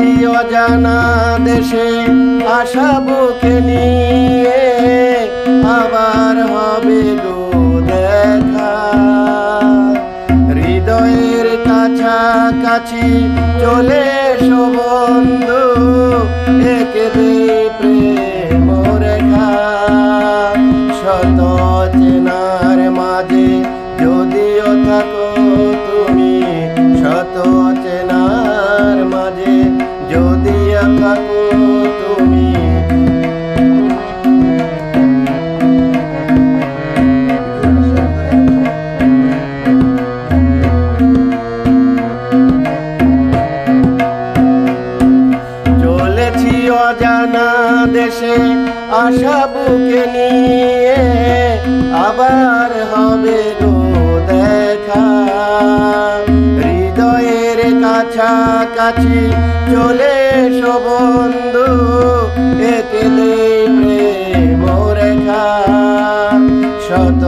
চলেছি অজানা দেশে আশা বুকে নিয়ে। আবার হবে গো দেখা। হৃদয়ের কাছাকাছি চলে এসো বন্ধু, একে আবার হবে গো দেখা। হৃদয়ের কাছাকাছি চলে এসো বন্ধু, একে রেখা শত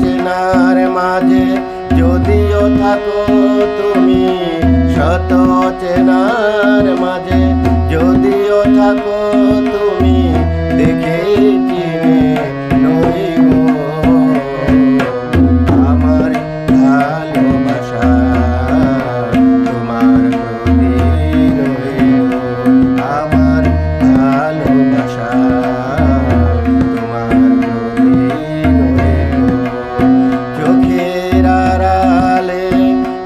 চেনার মাঝে যদিও থাকো তুমি শত চেনার মাঝে যদিও থাকো চোখের আড়ালে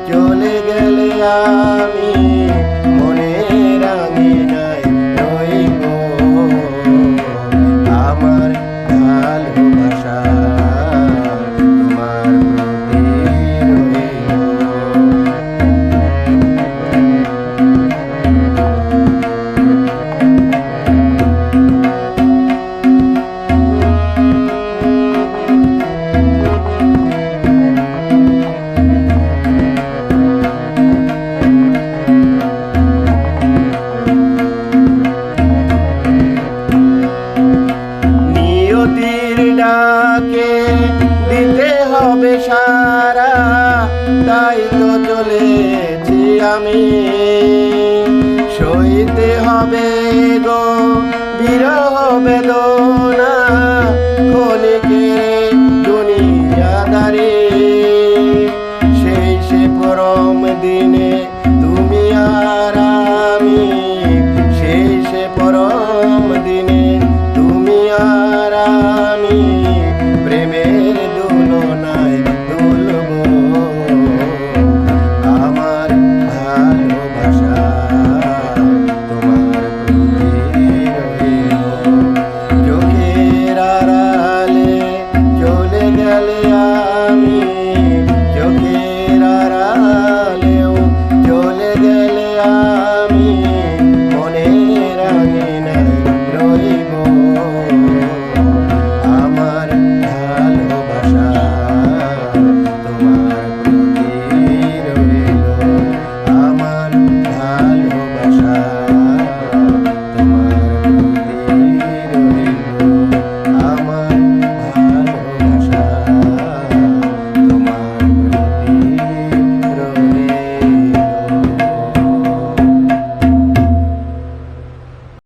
চলে গেলে আমি আমি। সইতে হবে গো বিরহ বেদনা।